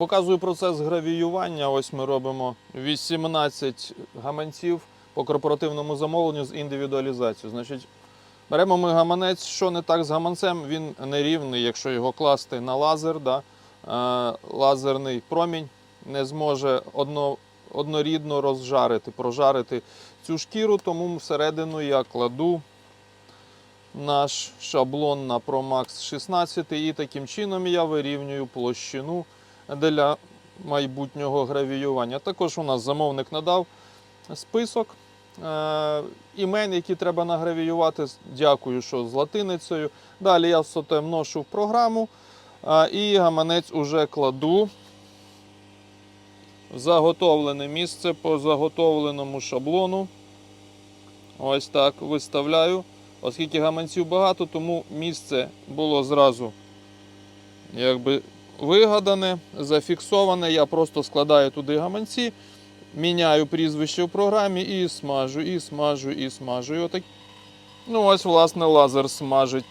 Показую процес гравіювання. Ось ми робимо 18 гаманців по корпоративному замовленню з індивідуалізацією. Значить, беремо ми гаманець, що не так з гаманцем, він нерівний, якщо його класти на лазер, да, е, лазерний промінь не зможе одно, однорідно розжарити, прожарити цю шкіру, тому всередину я кладу наш шаблон на ProMax 16 і таким чином я вирівнюю площину для майбутнього гравіювання. Також у нас замовник надав список е, імен, які треба награвіювати. Дякую, що з латиницею. Далі я все вношу в програму е, і гаманець уже кладу в заготовлене місце по заготовленому шаблону. Ось так виставляю. Оскільки гаманців багато, тому місце було зразу якби вигадане, зафіксоване. Я просто складаю туди гаманці, міняю прізвище в програмі і смажу, і смажу, і смажу. І отак. Ну, ось, власне, лазер смажить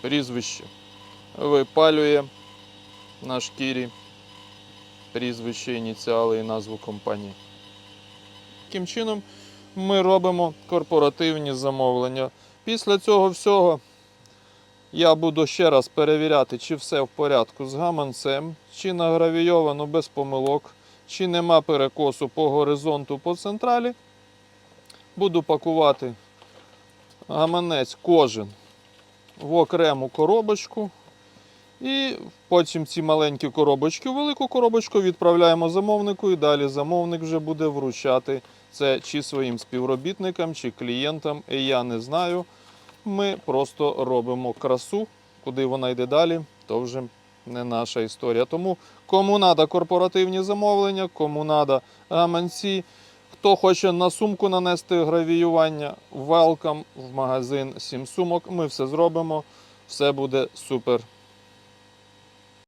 прізвище. Випалює на шкірі прізвище, ініціали і назву компанії. Таким чином ми робимо корпоративні замовлення. Після цього всього я буду ще раз перевіряти, чи все в порядку з гаманцем, чи награвійовано без помилок, чи нема перекосу по горизонту по централі. Буду пакувати гаманець кожен в окрему коробочку. І потім ці маленькі коробочки велику коробочку відправляємо замовнику, і далі замовник вже буде вручати це чи своїм співробітникам, чи клієнтам. І я не знаю. Ми просто робимо красу, куди вона йде далі, то вже не наша історія. Тому кому треба корпоративні замовлення, кому треба гаманці, хто хоче на сумку нанести гравіювання, welcome в магазин Сім сумок. Ми все зробимо, все буде супер.